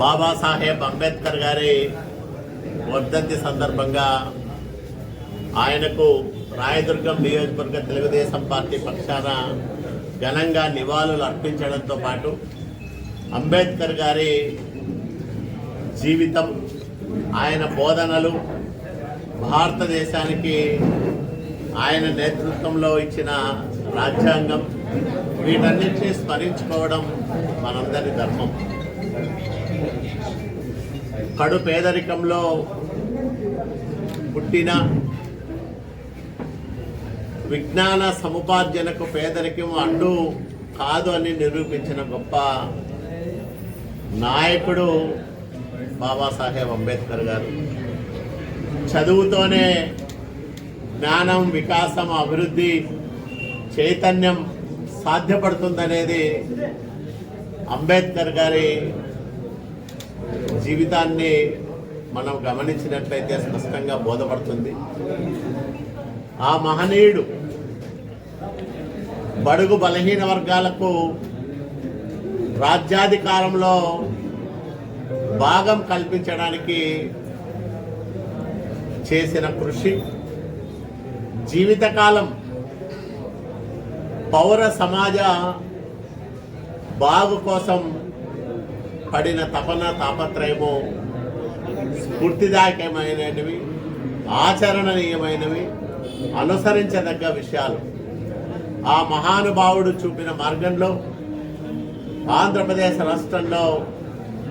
బాబాసాహెబ్ అంబేద్కర్ గారి వర్ధంతి సందర్భంగా ఆయనకు రాయదుర్గం నియోజకవర్గ తెలుగుదేశం పార్టీ పక్షాన ఘనంగా నివాళులు అర్పించడంతో పాటు అంబేద్కర్ గారి జీవితం ఆయన బోధనలు భారతదేశానికి ఆయన నేతృత్వంలో ఇచ్చిన రాజ్యాంగం వీటన్నిటినీ స్మరించుకోవడం మనందరి ధర్మం. కడు పేదరికంలో పుట్టిన విజ్ఞాన సముపార్జనకు పేదరికం అడ్డు కాదు అని నిరూపించిన గొప్ప నాయకుడు బాబాసాహెబ్ అంబేద్కర్ గారు. చదువుతోనే జ్ఞానం వికాసం అభివృద్ధి చైతన్యం సాధ్యపడుతుందనేది అంబేద్కర్ గారి జీవితాన్ని మనం గమనించినట్లయితే స్పష్టంగా బోధపడుతుంది. ఆ మహనీయుడు బడుగు బలహీన వర్గాలకు రాజ్యాధికారంలో భాగం కల్పించడానికి చేసిన కృషి జీవితకాలం పౌర సమాజ బాగు కోసం పడిన తపన తాపత్రయము స్ఫూర్తిదాయకమైనవి ఆచరణీయమైనవి అనుసరించదగ్గ విషయాలు. ఆ మహానుభావుడు చూపిన మార్గంలో ఆంధ్రప్రదేశ్ రాష్ట్రంలో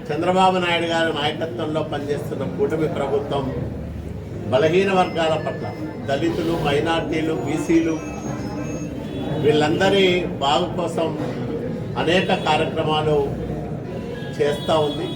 చంద్రబాబు నాయుడు గారి నాయకత్వంలో పనిచేస్తున్న కూటమి ప్రభుత్వం బలహీన వర్గాల పట్ల దళితులు మైనార్టీలు బీసీలు వీళ్ళందరి బాగు కోసం అనేక కార్యక్రమాలు చేస్తూ ఉంది.